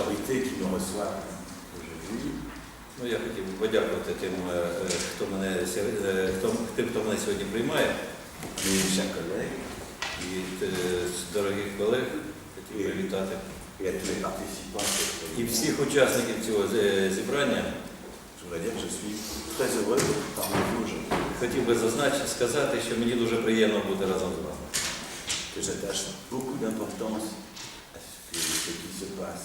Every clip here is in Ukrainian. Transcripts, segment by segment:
autorités qui nous reçoivent aujourd'hui, Ну, я хотів би подякувати тим, е, е, хто мене, сьогодні- е, хто, тим, хто мене сьогодні приймає, mes collègues, е, дорогих колег хотів привітати. et à tous les participants à cette І réunion. всіх учасників цього е, зібрання Je voudrais dire que je suis très heureux d'être parmi vous aujourd'hui, хотів би зазначити, сказати, що мені дуже приємно бути разом з вами. que j'attache beaucoup d'importance à ce, que- ce qui se passe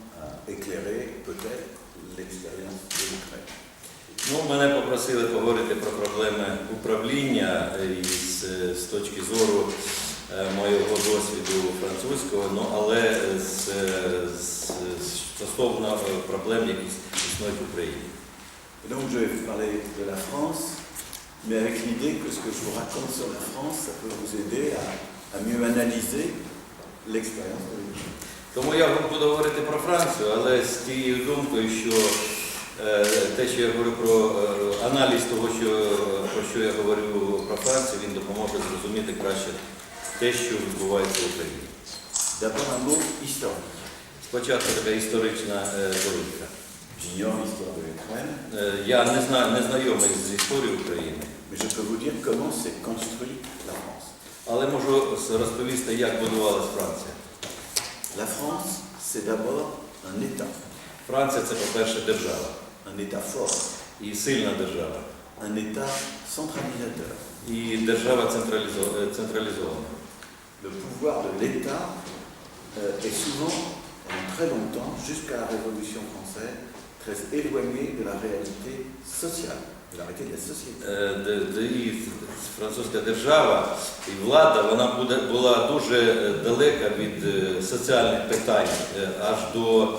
éclairer peut-être l'expérience de l'Ukraine. Ну, мене попросили поговорити про проблеми управління е, із, е, з точки зору е, моєго досвіду французького, ну, але з, е, з, з- стосовно е, проблем, які існують в Україні. Donc je vais vous parler de la France, mais avec l'idée que ce que je vous raconte sur la France, ça peut vous aider à, à mieux analyser l'expérience de l'Ukraine. Тому я буду говорити про Францію, але з тією думкою, що е, те, що я говорю про е, аналіз того, що, про що я говорю про Францію, він допоможе зрозуміти краще те, що відбувається в Україні. D'abord un mot historique. Спочатку така історична е, довідка. J'ignore l'histoire de l'Ukraine, Я не знаю, не знайомий з історією України, mais je peux vous dire comment s'est construite la France. але можу розповісти, як будувалась Франція. La France, c'est d'abord un État, Франція це, по-перше, держава un État fort, і сильна держава, un État centralisateur. і держава централізо- е, централізована. Le pouvoir de l'État euh, est souvent, pendant très longtemps, jusqu'à la Révolution française, très éloigné de la réalité sociale, Е, де- де і французька держава і влада вона буде, була дуже е, далека від е, соціальних питань аж до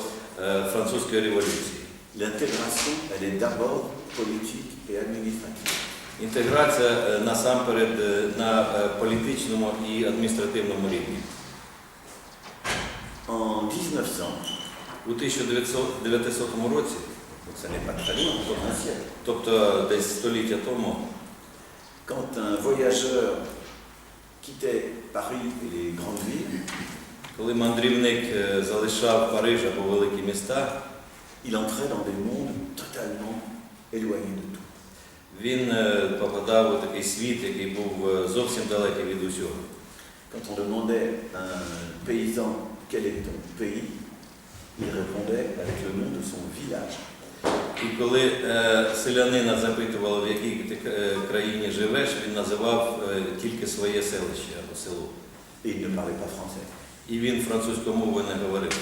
французької революції. Інтеграція насамперед на політичному і адміністративному рівні. У 1900 році, ça n'est pas très loin, encore un siècle, тобто десь століття тому, quand un voyageur quittait Paris et les grandes villes, коли мандрівник е, залишав Париж або великі міста, il entrait dans des mondes totalement éloignés de tout. він е, попадав у такий світ, який був е, зовсім далекий від усього. Quand on demandait à un paysan quel est ton pays, il répondait avec le nom de son village. І коли е, селянина запитували, в якій ти е, країні живеш, він називав е, тільки своє селище або село. І він французькою мовою не говорив.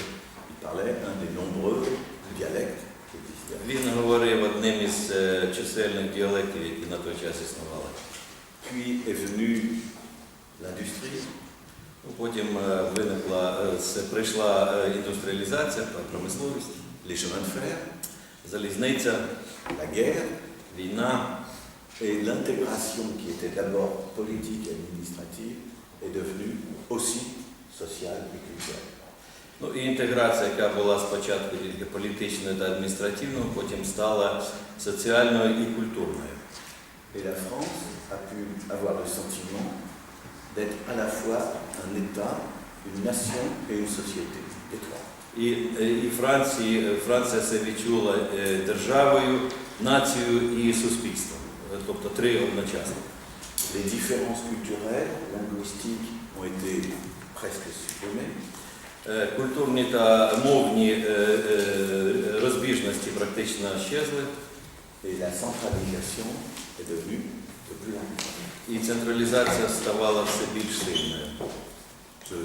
Він говорив одним із чисельних діалектів, які на той час існували. Puis est venue l'industrie, Ну, Потім виникла, прийшла індустріалізація, промисловість, les chemins de fer, залізниця, la guerre, війна. et l'intégration qui était d'abord politique et administrative est devenue aussi sociale et culturelle. Ну і інтеграція, яка була спочатку тільки політичною та адміністративною, потім стала соціальною і культурною. Et la France a pu avoir le sentiment d'être à la fois un État, une nation et une société. Les trois. І, е, і Франції, е, Франція це відчула е, державою, нацією і суспільством. Тобто три одночасно. Les différences culturelles, linguistiques ont été presque supprimées. Культурні та мовні розбіжності практично щезли, Et la centralisation est devenue de plus en plus і централізація ставала все більш сильною. Je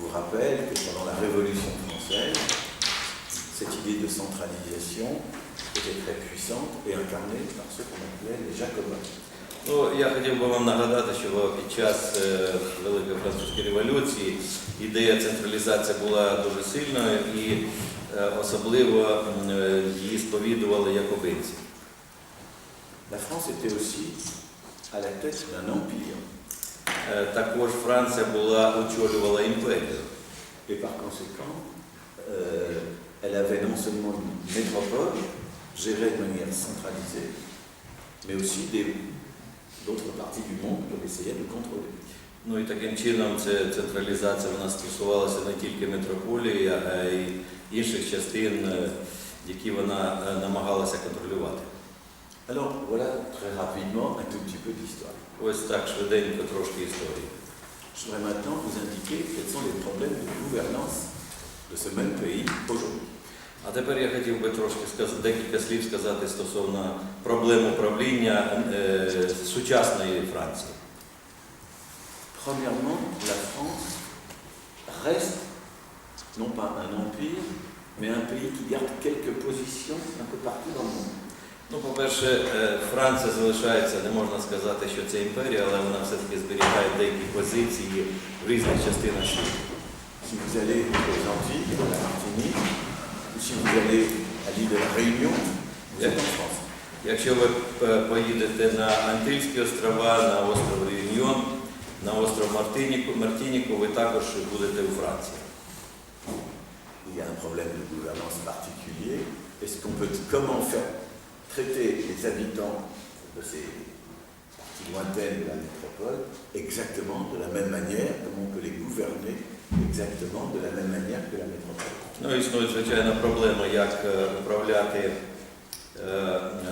vous rappelle que pendant la Révolution française, cette idée de centralisation était très puissante et incarnée par ceux qu'on appelait les Jacobins. Ну, я хотів би вам нагадати, що під час е, Великої французької революції ідея централізації була дуже сильною і е, особливо е, її сповідували якобинці. La France était aussi à la tête d'un empire. Також Франція була очолювала імперію. Et par conséquent, euh, elle avait non seulement une métropole gérée de manière centralisée, mais aussi des- d'autres parties du monde qu'elle essayait de contrôler. Ну і таким чином це централізація вона стосувалася не тільки метрополії, а й інших частин, е, які вона е, намагалася контролювати. Alors voilà très rapidement un tout petit peu d'histoire. Ось так швиденько трошки історії. Je voudrais maintenant vous indiquer quels sont les problèmes de gouvernance de ce même pays. А тепер я хотів би трошки сказати, декілька слів сказати стосовно проблем управління е, сучасної Франції. Premièrement, la France reste non pas un empire, mais un pays qui garde quelques positions un peu partout dans le monde. Ну, по-перше, е, Франція залишається, не можна сказати, що це імперія, але вона все-таки зберігає деякі позиції в різних частинах світу. Si vous allez aux Antilles, à la Martinique, ou si vous allez à l'île de la Réunion, vous êtes en France. Якщо ви е, поїдете на Антильські острова, на остров Реюньон, на остров Мартиніку, Мартініку, ви також будете у Франції. Il y a un problème de gouvernance particulier. Est-ce qu'on peut comment faire traiter les habitants de ces parties lointaines de la métropole exactement de la même manière, comme on peut les gouverner exactement de la même manière que la métropole Ну, існує звичайна проблема, як е, управляти е,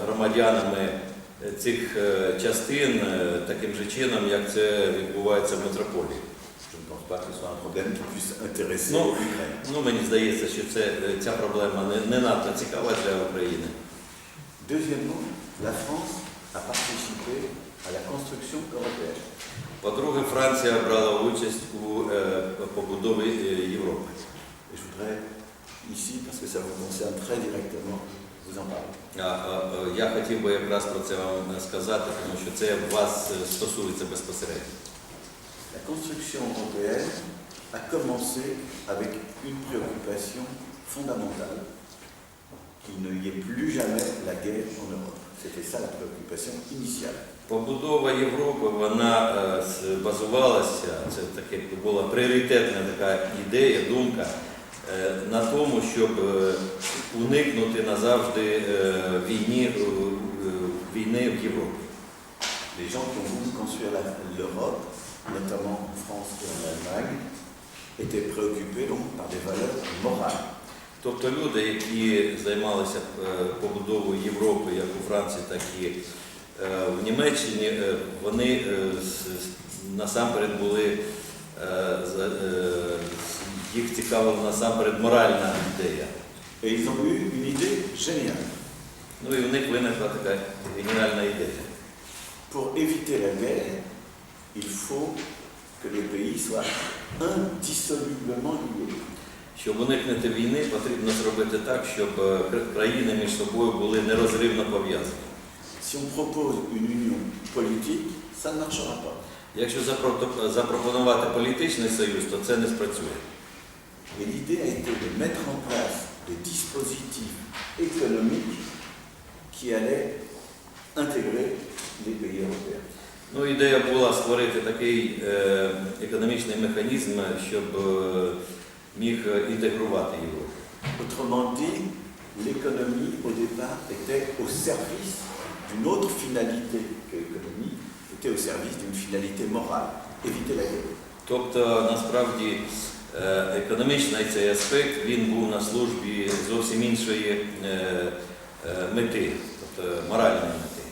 громадянами цих е, частин таким же чином, як це відбувається в метрополії. L'Ukraine. Ну, мені здається, що це, ця проблема не, не надто цікава для України. Deuxièmement, la France a participé à la construction européenne. По-друге, Франція брала участь у е, побудові е, Європи. Et je voudrais ici, parce que ça vous concerne très directement, vous en parler. А, а, а, Я хотів би якраз про це вам сказати, тому що це вас е, стосується безпосередньо. La construction européenne a commencé avec une préoccupation fondamentale, qu'il ne y ait plus jamais la guerre en Europe. C'était ça la préoccupation initiale. Побудова Європи вона е, базувалася, це таке була пріоритетна така ідея, думка е, на тому, щоб е, уникнути назавжди війні, війни в Європі. Les gens qui ont voulu construire l'Europe, notamment en France et en Allemagne, étaient préoccupés donc par des valeurs morales. Тобто люди, які займалися побудовою Європи, як у Франції, так і в Німеччині, е, вони е, насамперед були, е, е, їх цікавила насамперед моральна ідея. Ils ont eu une idée géniale. Ну і в них виникла така геніальна ідея. Pour éviter la guerre, il faut que les pays soient indissolublement liés. Щоб уникнути війни, потрібно зробити так, щоб е, країни між собою були нерозривно пов'язані. Si on propose une union politique, ça ne marchera pas. Якщо запропонувати політичний союз, то це не спрацює. Et l'idée a été de mettre en place des dispositifs économiques qui allaient intégrer les pays européens. Ну, ідея була створити такий е, економічний механізм, щоб е, міг е, інтегрувати Європу. Autrement dit, l'économie au départ était au service d'une autre finalité que l'économie, était au service d'une finalité morale, éviter la guerre. Тобто, насправді, е, економічний цей аспект він був на службі зовсім іншої е, е, мети, тобто моральної мети,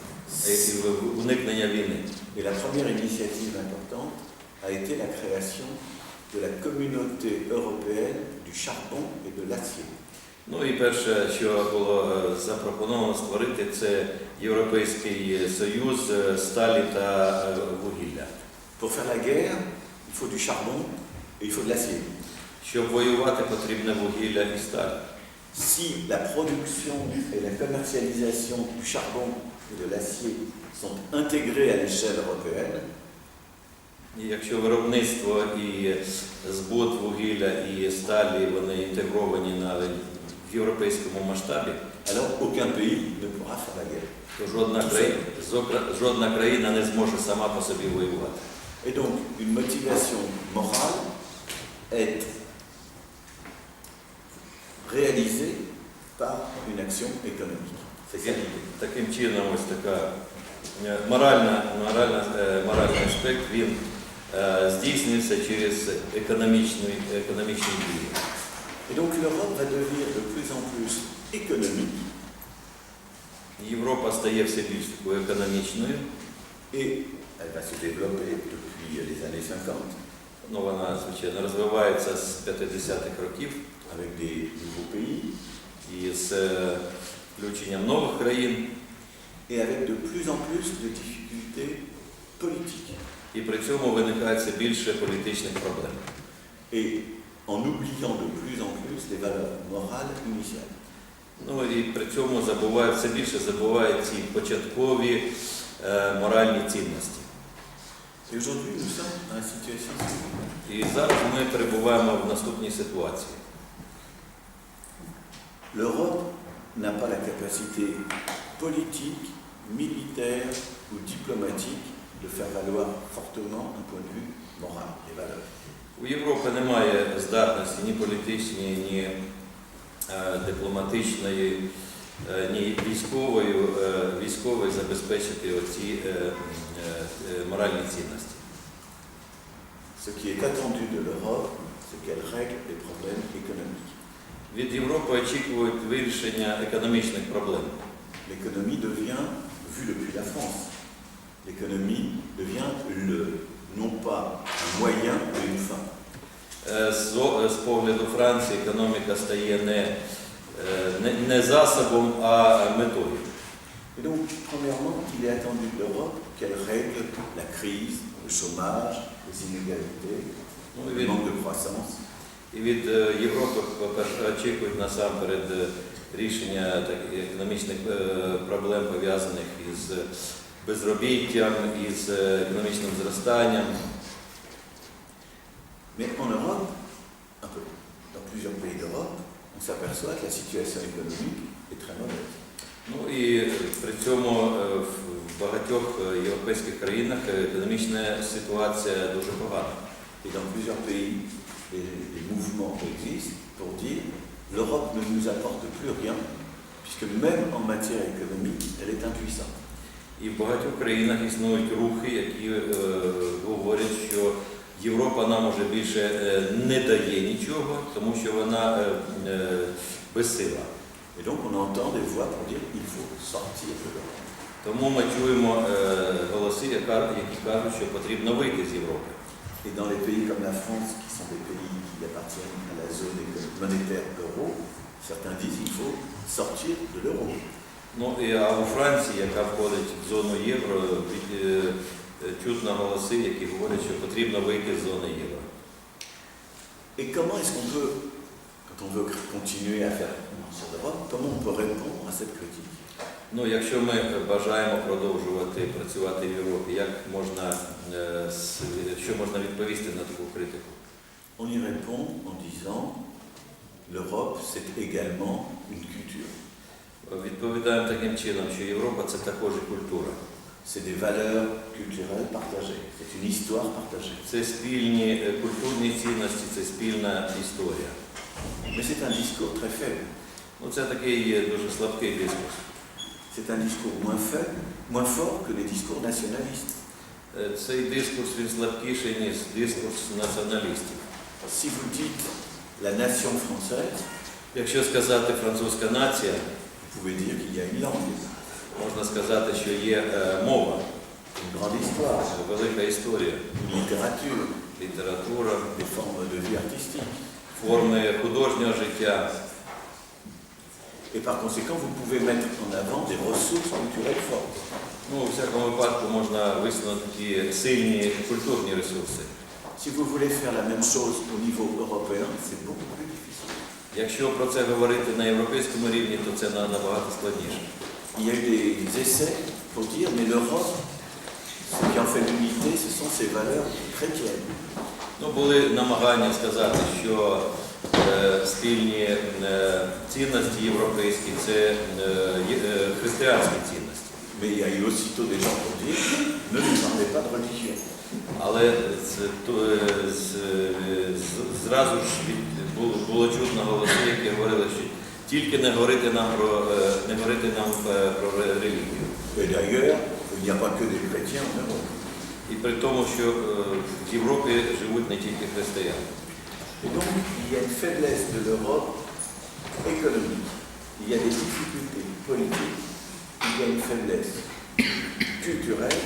е, і в- уникнення війни. Et la première initiative importante a été la création de la communauté européenne du charbon et de l'acier. Ну і перше, що було е, запропоновано створити, це Європейський союз е, сталі та е, вугілля. Pour faire la guerre, il faut du charbon et il faut de l'acier. Щоб воювати, потрібне вугілля і сталь. si la production et la commercialisation du charbon et de l'acier sont intégrés à l'échelle européenne, якщо виробництво і збут вугілля і сталі вони інтегровані на в європейському масштабі, то жодна країна, жодна країна не зможе сама по собі воювати. Et donc, une motivation morale est réalisée par une action économique. Таким чином, ось така е, моральна, моральна, е, моральний аспект він е, здійснюється через економічну, економічні дії. Et donc, l'Europe va devenir de plus en plus économique Європа стає все більш такою економічною, et elle va se développer depuis les années 50 ну вона звичайно розвивається з 50-х років avec des nouveaux pays і з е, включенням нових країн, et avec de plus en plus de difficultés politiques. і при цьому виникає більше політичних проблем. Et en oubliant de plus en plus les valeurs morales initiales. Ну і при цьому забувають все більше забувають ці початкові е, моральні цінності. Et aujourd'hui, nous sommes dans la situation suivante. І зараз ми перебуваємо в наступній ситуації. L'Europe n'a pas la capacité politique, militaire ou diplomatique de faire valoir fortement un point de vue moral, les valeurs. У Європи немає здатності ні політичної, ні е, дипломатичної, е, ні військової, е, військової забезпечити оці моральні цінності. Ce qui est attendu de l'Europe, c'est qu'elle règle les problèmes économiques. Від Європи очікують вирішення економічних проблем. L'économie devient, vu depuis la France, l'économie devient le, non pas un moyen, mais une fin. Е, З, з погляду Франції економіка стає не, е, не, не засобом, а метою. Et donc, premièrement, il est attendu de l'Europe qu'elle règle la crise, le chômage, les inégalités, Ну, le від, manque de croissance. і від е, Європи, очікують насамперед е, рішення таких економічних е, проблем, пов'язаних із безробіттям, із е, економічним зростанням. Mais en Europe, un peu, dans plusieurs pays d'Europe, on s'aperçoit que la situation économique est très mauvaise. Ну і при цьому е, в багатьох е, європейських країнах е, економічна ситуація дуже погана. Et dans plusieurs pays, les, les mouvements existent pour dire l'Europe ne nous apporte plus rien, puisque même en matière économique, elle est impuissante. І в багатьох країнах існують рухи, які е, говорять, що Європа нам уже більше е, не дає нічого, тому що вона е, е, безсила. Et donc on entend des voix pour dire il faut sortir de l'Europe. Тому ми чуємо е, голоси, які кажуть, що потрібно вийти з Європи. Et dans les pays comme la France, qui sont des pays qui appartiennent à la zone éco- monétaire euro, certains disent qu'il faut sortir de l'euro. Ну і а у Франції, яка входить в зону євро, е, чутно голоси, які говорять, що потрібно вийти з зони євро. Et comment est-ce qu'on peut, quand on veut continuer à faire sur l'Europe, comment on peut répondre à cette critique Ну, якщо ми бажаємо продовжувати працювати в Європі, як можна, е, що можна відповісти на таку критику? On y répond en disant l'Europe, c'est également une culture. Відповідаємо таким чином, що Європа це також і культура. C'est des valeurs culturelles partagées. C'est une histoire partagée. Це спільні е, культурні цінності, це спільна історія. Mais c'est un discours très faible. Ну, це такий дуже слабкий дискурс. C'est un discours moins faible, moins fort que les discours nationalistes. Е, Цей дискурс він слабкіший, ніж дискурс націоналістів. Si vous dites la nation française, Якщо сказати французька нація, vous pouvez dire qu'il y a une langue, можна сказати, що є е, мова, une grande histoire, велика історія, une littérature, література, des formes de vie artistique. форми художнього життя. Et par conséquent, vous pouvez mettre en avant des ressources culturelles fortes. Ну, у всякому випадку можна висунути такі сильні культурні ресурси. Si vous voulez faire la même chose au niveau européen, c'est beaucoup plus difficile. Якщо про це говорити на європейському рівні, то це набагато складніше. Il y a eu des essais pour dire, mais l'Europe, ce qui en fait l'unité, ce sont ses valeurs chrétiennes. Ну, були намагання сказати, що е, спільні е, цінності європейські це е, е, християнські цінності. Mais il y a eu aussitôt des gens pour dire, ne nous parlez pas de religion. Але це, то, е, з, е, з- зразу ж від, було, було чутно голоси, які говорили, що тільки не говорити нам про е, не говорити нам е, про ре- релігію. І при тому, що е, в Європі живуть не тільки християни. Et donc, il y a une faiblesse de l'Europe économique. Il y a des difficultés politiques. Il y a une faiblesse culturelle.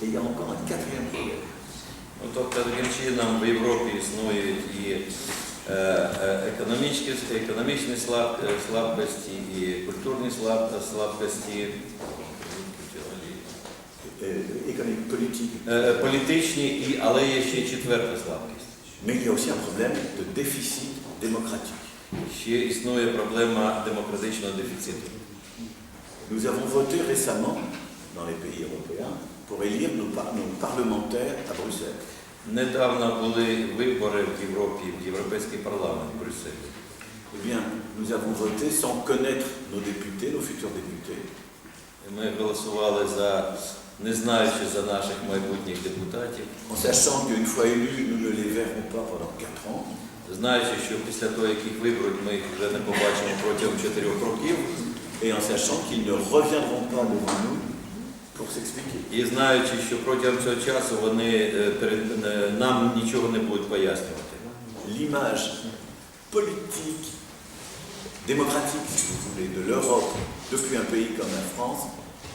Et il y a encore un quatrième problème. Ну, тобто таким чином в Європі існують і е, е, економічні, економічні слаб, е, слабкості, і культурні слаб, слабкості, Euh, е, е, політичні, але є ще четверта слабкість. Mais il y a aussi un problème de déficit démocratique. Ще існує проблема демократичного дефіциту. Nous avons voté récemment, dans les pays européens, pour élire nos, par- nos parlementaires à Bruxelles. Недавно були вибори в Європі, в Європейський парламент в Брюсселі. Eh bien, nous avons voté sans connaître nos députés, nos futurs députés. Ми голосували за, не знаючи за наших майбутніх депутатів, en sachant qu'une fois élus, nous ne les verrons pas pendant 4 ans, знаючи, що після того, як їх виберуть, ми їх вже не побачимо протягом чотирьох років, et en sachant qu'ils ne reviendront pas devant nous. І знаючи, що протягом цього часу вони е, е, нам нічого не будуть пояснювати. L'image politique, démocratique, si vous voulez, de l'Europe depuis un pays comme la France,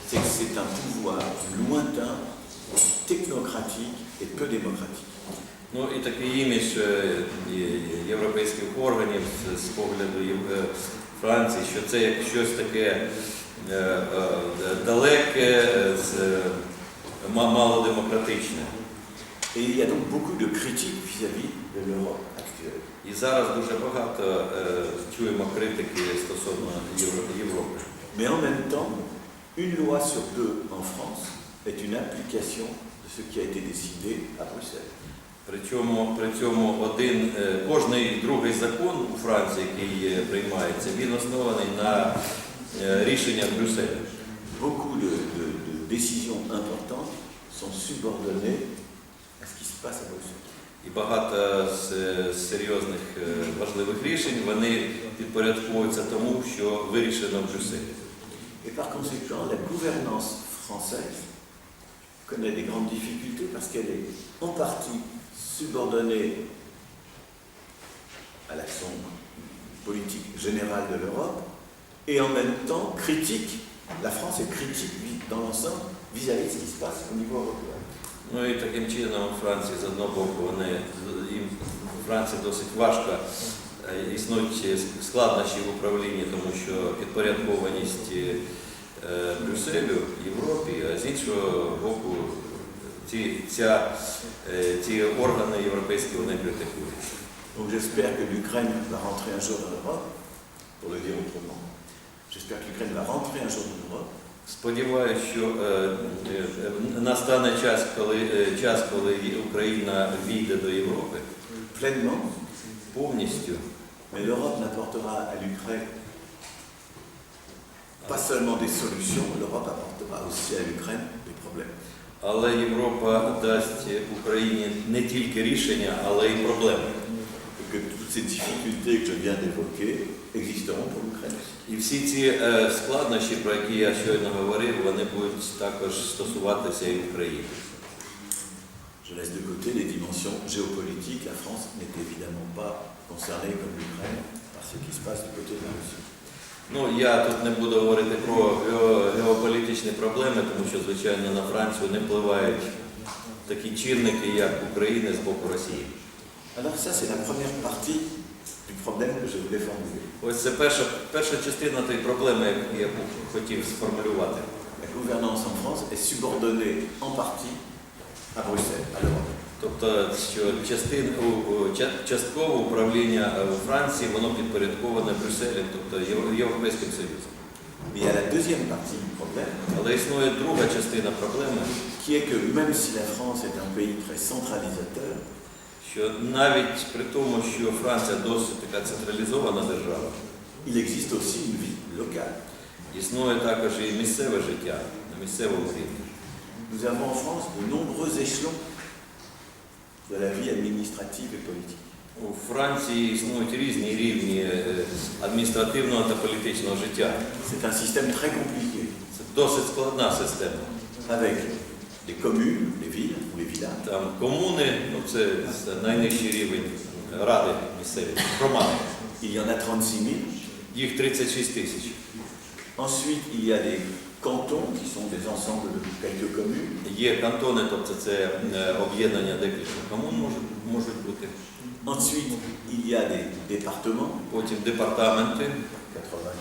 c'est que c'est un pouvoir lointain, technocratique et peu démocratique. Ну і такий імідж е, європейських органів з, погляду е, Франції, що це як щось таке е, е, далеке, е, з, е, малодемократичне. Vis-à-vis de l'Europe actuelle. І зараз дуже багато е, чуємо критики стосовно Європи. Mais en même temps, une loi sur deux en France est une application de ce qui a été décidé à Bruxelles. Причому при цьому один е, кожний другий закон у Франції, який е, приймається, він оснований на е, рішеннях Брюсселя. Beaucoup de, de- de décisions importantes sont subordonnées à ce qui se passe à Bruxelles. І багато з, е, з серйозних е, важливих рішень вони підпорядковуються тому, що вирішено в Брюсселі. Et par conséquent, la gouvernance française connaît des grandes difficultés parce qu'elle est en partie subordonnée à l'action politique générale de l'Europe et en même temps critique, la France est critique dans l'ensemble vis-à-vis de ce qui se passe au niveau européen. Ну і таким чином Франції з одного боку вони їм Франції досить важко е, існують складнощі в управлінні, тому що підпорядкованість е, Брюсселю, Європі, а з іншого боку, ці, ця, е, ці органи європейські вони критикують. Donc j'espère que l'Ukraine va rentrer un jour dans l'Europe, pour le dire autrement. J'espère que l'Ukraine va rentrer un jour dans l'Europe. Сподіваюся, що е, е, настане час, коли е, час, коли Україна війде до Європи pleinement, повністю. mais l'Europe n'apportera à l'Ukraine pas seulement des solutions, l'Europe apportera aussi à l'Ukraine des problèmes. Але Європа дасть Україні не тільки рішення, але й проблеми. Ces difficultés que je viens d'évoquer existeront pour l'Ukraine. І всі ці е, складнощі, про які я щойно говорив, вони будуть також стосуватися і України. Je laisse de côté les dimensions géopolitiques. La France n'est évidemment pas concernée comme l'Ukraine par ce qui se passe du côté de la Russie. Ну я тут не буду говорити про гео- геополітичні проблеми, тому що звичайно на Францію не впливають такі чинники, як України з боку Росії. Alors ça, c'est la première partie du problème que je voulais formuler. Ось це перша, перша частина тієї проблеми, яку я хотів сформулювати. La gouvernance en France est subordonnée en partie à Bruxelles, à l'Europe. Тобто, що частин, у- у- ча- частково управління е, у Франції воно підпорядковане Брюсселем, тобто Єв- Європейським Союзом. Mais il y a la deuxième partie du problème, Але існує друга частина проблеми, qui est que même si la France est un pays très centralisateur, що навіть при тому, що Франція досить така централізована держава, il existe aussi une vie locale. існує також і місцеве життя на місцевому рівні. Nous avons en France de nombreux échelons de la vie administrative et politique. У Франції існують різні рівні е, адміністративного та політичного життя. C'est un système très compliqué, Це досить складна система. avec les communes, les villes ou les villages, Там комуни, ну це найнижчий рівень ради місцеві, громади. il y en a 36 000. Їх 36 тисяч. Ensuite, il y a des cantons qui sont des ensembles de quelques communes. Є кантони, тобто це е, об'єднання декількох комун можуть, можуть бути. Ensuite, il y a des départements, Потім департаменти. 95,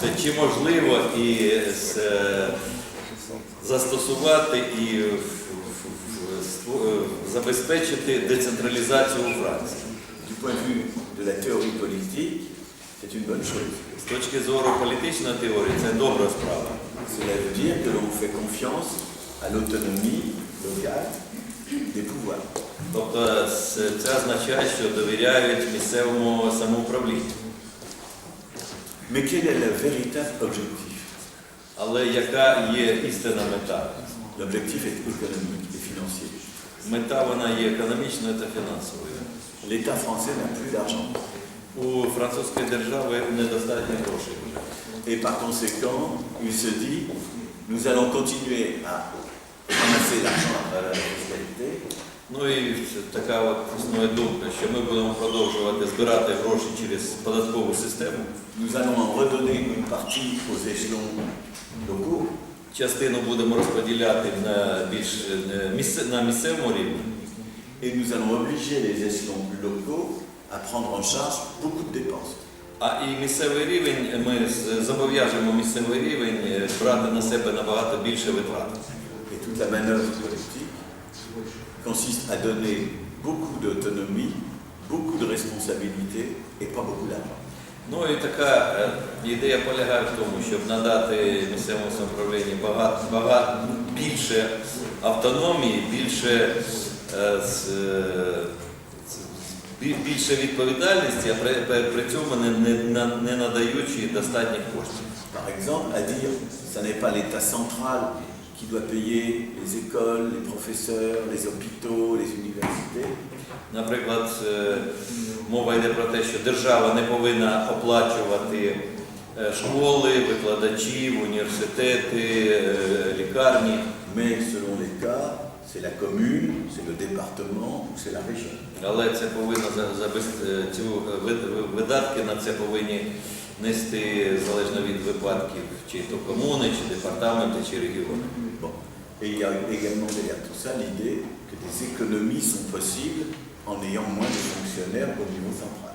Це чи можливо і з- е, застосувати і в- в- в- забезпечити децентралізацію у Франції. З точки зору політичної теорії це добра справа. Cela veut dire que l'on fait confiance à l'autonomie locale des pouvoirs. Тобто це означає, що довіряють місцевому самоуправлінню. Mais quel est le véritable objectif Але яка є істинна мета? L'objectif est économique et financier. Мета вона є економічною та фінансовою. L'État français n'a plus d'argent. У французької держави недостатньо грошей вже. Et par conséquent, il se dit, nous allons continuer à ramasser l'argent à travers la fiscalité, Ну і така от існує думка, що ми будемо продовжувати збирати гроші через податкову систему. nous allons redonner une partie aux échelons locaux, Частину будемо розподіляти на більш місце- на місцевому рівні. et nous allons obliger les échelons locaux à prendre en charge beaucoup de dépenses. А і місцевий рівень ми зобов'яжемо місцевий рівень брати на себе набагато більше витрат. Et toute la manœuvre consiste à donner beaucoup d'autonomie, beaucoup de responsabilités et pas beaucoup d'argent. Ну і така е, ідея полягає в тому, щоб надати місцевому самоуправлінню багато, багато більше автономії, більше, е, е, більше відповідальності, а при, при, при цьому не, не, не надаючи достатніх коштів. Par exemple, à dire, ce n'est pas l'État central qui doit payer les écoles, les professeurs, les hôpitaux, les universités, Наприклад, е, мова йде про те, що держава не повинна оплачувати е, школи, викладачів, університети, е, лікарні. mais selon les cas, c'est la commune, c'est le département ou c'est la région. Але це повинно за- е, цю видатки на це повинні нести залежно від випадків, чи то комуни, чи департаменти, чи регіони. Et il y a également derrière tout ça l'idée que des économies sont possibles en ayant moins de fonctionnaires au niveau central.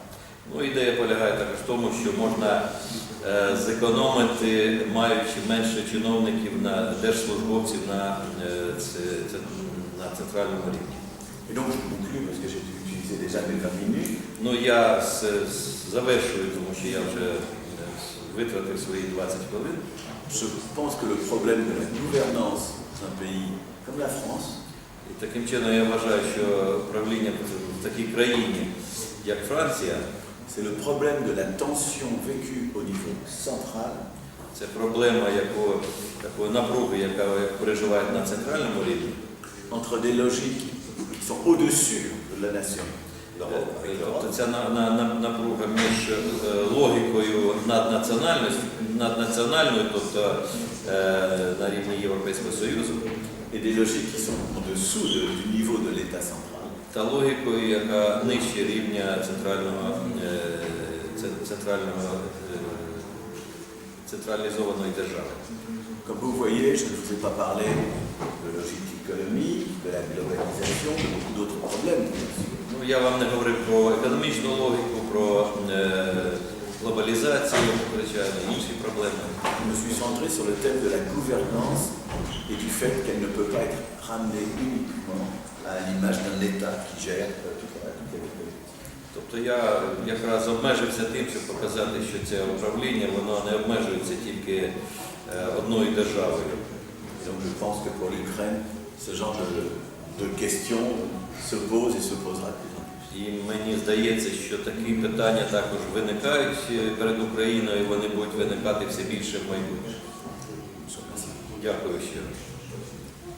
Ну, ідея полягає також в тому, що можна е, зекономити, маючи менше чиновників на держслужбовців на, е, це- це- на центральному рівні. Et donc je conclue parce que j'ai utilisé mes 20 minutes. Ну я з- з- завершую, тому що я вже е, витратив свої 20 хвилин. Je pense que le problème de la gouvernance d'un pays comme la France, І таким чином я вважаю, що правління в такій країні, як Франція, c'est le problème de la tension vécue au niveau central це проблема якого, такої напруги, яка переживає на центральному рівні. entre des logiques qui sont au-dessus l'Europe avec Тобто ця на- на- на- напруга між е, логікою наднаціональністю, наднаціональною, тобто е, на рівні Європейського Союзу, та логікою, яка нижче рівня центрального, е, це- центрального е, централізованої держави. Comme vous voyez, je ne vous ai pas parlé de la globalisation, de beaucoup d'autres problèmes. bien sûr. Ну, я вам не говорив про економічну логіку, про е, глобалізацію, звичайно, інші проблеми. Je me suis centré sur le thème de la gouvernance et du fait qu'elle ne peut pas être ramenée uniquement à l'image d'un État qui gère euh, toute la toute la vie politique. Тобто я якраз обмежився тим, щоб показати, що це управління воно не обмежується тільки е, одною державою. Donc je pense que pour l'Ukraine, ce genre de, de questions se pose et se posera plus en plus. І мені здається, що такі питання також виникають перед Україною, і вони будуть виникати все більше в майбутньому. Дякую ще щиро.